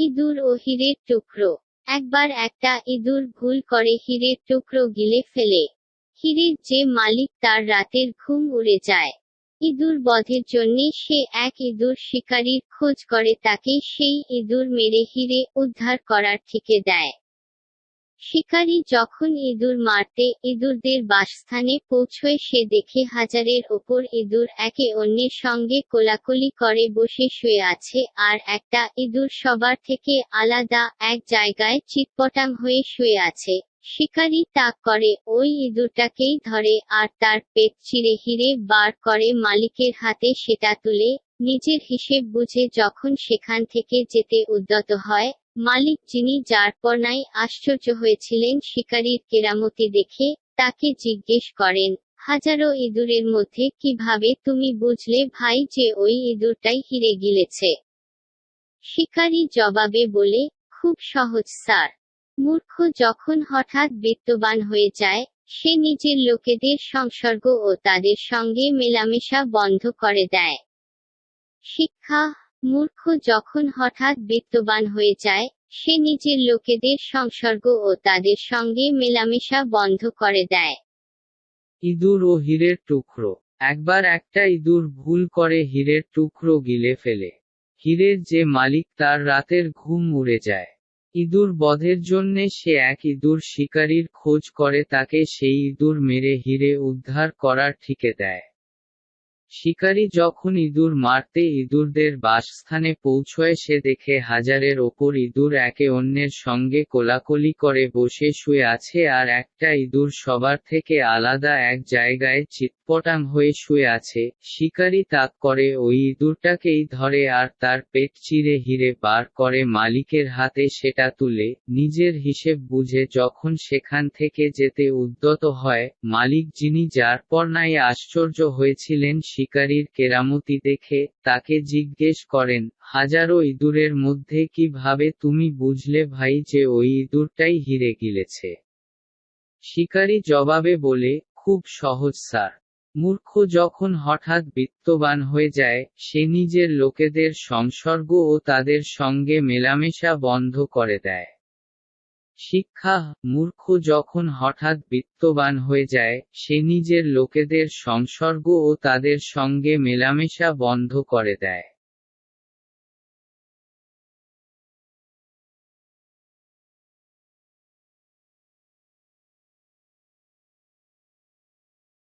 ইঁদুর ও হীরের টুকরো। একবার একটা ইঁদুর ভুল করে হীরের টুকরো গিলে ফেলে। হীরের যে মালিক তার রাতের ঘুম উড়ে যায়। ইঁদুর বধের জন্যে সে এক ইঁদুর শিকারীর খোঁজ করে তাকে সেই ইঁদুর মেরে হিরে উদ্ধার করার ঠিকে দেয়। শিকারী যখন ইঁদুর মারতে ইঁদুরদের বাসস্থানে পৌঁছয়, সে দেখে হাজারের ওপর ইঁদুর একে অন্যের সঙ্গে কোলাকুলি করে, বসে শুয়ে আছে, আর একটা ইঁদুর সবার থেকে আলাদা এক জায়গায় চিৎপটাং হয়ে শুয়ে আছে। শিকারী তাক করে, ওই ইঁদুরটাকেই ধরে, আর তার পেট চিরে হিরে বার করে মালিকের হাতে সেটা তুলে, নিজের হিসেব বুঝে যখন সেখান থেকে যেতে উদ্যত হয় মালিক যিনি যার পর্নায় আশ্চর্য হয়েছিলেন শিকারীর কেরামতি দেখে, তাকে জিজ্ঞেস করেন, হাজারো ইঁদুরের মধ্যে কীভাবে তুমি বুঝলে ভাই যে ওই ইঁদুরটাই হিরে গিলেছে? শিকারী জবাবে বলে, খুব সহজ, স্যার। মূর্খ যখন হঠাৎ বিত্তবান হয়ে যায়, সে নিজের লোকেদের সংসর্গ ও তাদের সঙ্গে মেলামেশা বন্ধ করে দেয়। শিক্ষা মূর্খ যখন হঠাৎ বিত্তবান হয়ে যায়, সে নিজের লোকেদের সংসর্গ ও তাদের সঙ্গে মেলামেশা বন্ধ করে দেয়। ইঁদুর ও হীরের টুকরো। একবার একটা ইঁদুর ভুল করে হীরের টুকরো গিলে ফেলে। হীরের যে মালিক তার রাতের ঘুম উড়ে যায়। ইঁদুর বধের জন্যে সে এক ইঁদুর শিকারীর খোঁজ করে তাকে সেই ইঁদুর মেরে হিরে উদ্ধার করার ঠিকে দেয়। শিকারী যখন ইঁদুর মারতে ইঁদুরদের বাসস্থানে পৌঁছয়, সে দেখে হাজারের ওপর ইঁদুর একে অন্যের সঙ্গে কোলাকুলি করে, বসে শুয়ে আছে আর একটা ইঁদুর সবার থেকে আলাদা এক জায়গায় চিৎপটাং হয়ে শুয়ে আছে। শিকারী তাক করে, ওই ইঁদুরটাকেই ধরে আর তার পেট চিরে হিরে বার করে মালিকের হাতে সেটা তুলে, নিজের হিসেব বুঝে যখন সেখান থেকে যেতে উদ্যত হয়, মালিক যিনি যার পর্নায় আশ্চর্য হয়েছিলেন শিকারীর কেরামতি দেখে তাকে জিজ্ঞেস করেন, হাজারো ইঁদুরের মধ্যে কীভাবে তুমি বুঝলে ভাই যে ওই ইঁদুরটাই হিরে গিলেছে? শিকারী জবাবে বলে, খুব সহজ স্যার। মূর্খ যখন হঠাৎ বিত্তবান হয়ে যায়, সে নিজের লোকেদের সংসর্গ ও তাদের সঙ্গে মেলামেশা বন্ধ করে দেয়। শিক্ষা, মূর্খ যখন হঠাৎ বিত্তবান হয়ে যায়, সে নিজের লোকেদের সংসর্গ ও তাদের সঙ্গে মেলামেশা বন্ধ করে দেয়।